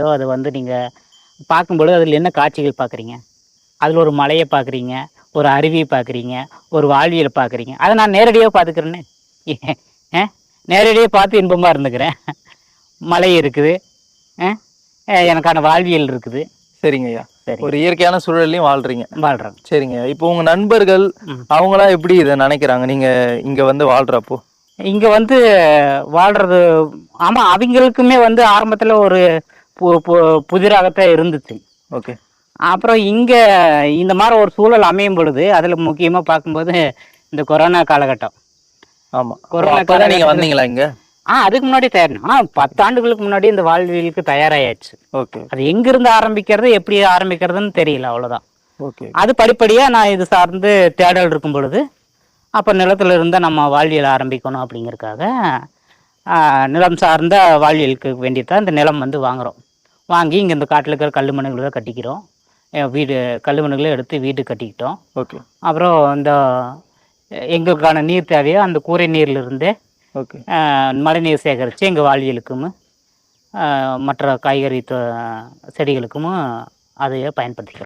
ஏதோ அது வந்து நீங்கள் பார்க்கும்பொழுது அதில் என்ன காட்சிகள் பார்க்குறீங்க? அதில் ஒரு மலையை பார்க்குறீங்க ஒரு அருவியை பார்க்குறீங்க ஒரு வாழ்வியலை பார்க்குறீங்க. அதை நான் நேரடியாக பார்த்துக்கிறேன்னு ஏ? நேரடியாக பார்த்து இன்பமாக இருந்துக்கிறேன். மலை இருக்குது. எனக்கான வாழ்வியல் இருக்குது. சரிங்க ஐயா. சரி ஒரு இயற்கையான சூழல்லையும் வாழ்றீங்க. வாழ்கிறேன் சரிங்க இப்போ உங்க நண்பர்கள். அவங்களாம் எப்படி இதை நினைக்கிறாங்க? நீங்க இங்க வந்து வாழ்றப்போ? இங்கே வந்து வாழ்கிறது ஆமாம் அவங்களுக்குமே வந்து ஆரம்பத்தில் ஒரு புதிராகத்தான் இருந்துச்சு. ஓகே. அப்புறம் இங்கே இந்த மாதிரி ஒரு சூழல் அமையும் பொழுது அதில் முக்கியமாக பார்க்கும்போது இந்த கொரோனா காலகட்டம். ஆமா. கொரோனா அப்பதான் நீங்க காலகட்டத்துல- வந்தீங்களா இங்க? ஆ அதுக்கு முன்னாடி தயார் ஆனால் பத்து ஆண்டுகளுக்கு முன்னாடி இந்த வாழ்வியலுக்கு தயாராயாச்சு. ஓகே. அது எங்கிருந்து ஆரம்பிக்கிறது எப்படி ஆரம்பிக்கிறதுன்னு தெரியல அவ்வளோதான் ஓகே. அது படிப்படியாக நான் இது சார்ந்து தேடல் இருக்கும் பொழுது அப்போ நிலத்துல இருந்தால் நம்ம வாழ்வியல் ஆரம்பிக்கணும் அப்படிங்கறதுக்காக ஆ, நிலம் சார்ந்த வாழ்வியலுக்கு வேண்டியதான் இந்த நிலம் வந்து வாங்குறோம். வாங்கி இங்கே இந்த காட்டில் இருக்கிற கல் மண்ணுகளை கட்டிக்கிறோம். வீடு கல் மண்ணுகளை எடுத்து வீடு கட்டிக்கிட்டோம். ஓகே. அப்புறம் இந்த எங்களுக்கான நீர் தேவையோ அந்த கூரை நீர்லேருந்தே ஓகே. மழைநீர் சேகரித்து எங்கள் வாழ்வியலுக்கும் மற்ற காய்கறி செடிகளுக்கும் அதையே பயன்படுத்திக்கிறோம்.